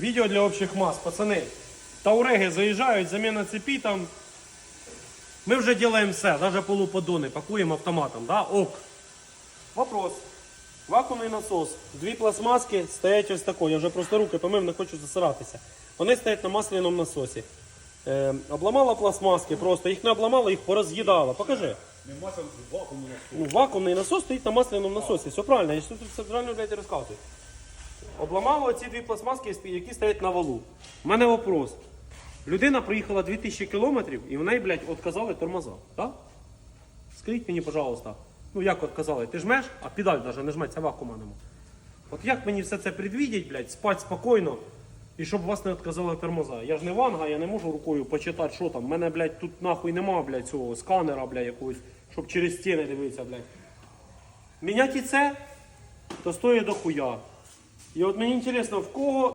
Відео для общих мас, пацани. Тауреги заїжджають, заміна цепі там. Ми вже робимо все, навіть полуподони, пакуємо автоматом, да? Ок. Вопрос. Вакуумний насос. Дві пластмаски стоять ось тако. Я вже просто руки помив, не хочу засиратися. Вони стоять на масляному насосі. Е, обламала пластмаски просто, їх не обламала, їх пороз'їдала. Покажи. Нема там вакууму на Ну, вакуумний насос стоїть на масляному насосі. Все правильно, я ж тут все правильно блядь, розказую. Обламало ці дві пластмаски, які стоять на валу. У мене вопрос. Людина проїхала 2000 кілометрів і в неї, блядь, отказали тормоза. Так? Скажіть мені, пожалуйста, ну як отказали? Ти жмеш, а педаль навіть не жметься вакуума нема. От як мені все це предвідіть, блядь, спати спокійно, і щоб вас не отказали тормоза. Я ж не ванга, я не можу рукою почитати, що там. У мене, блядь, тут нахуй нема, блядь, цього сканера, блядь, якогось, щоб через стіни дивитися, блядь. Міняти це, то стоїть до хуя. І от мені цікаво, в кого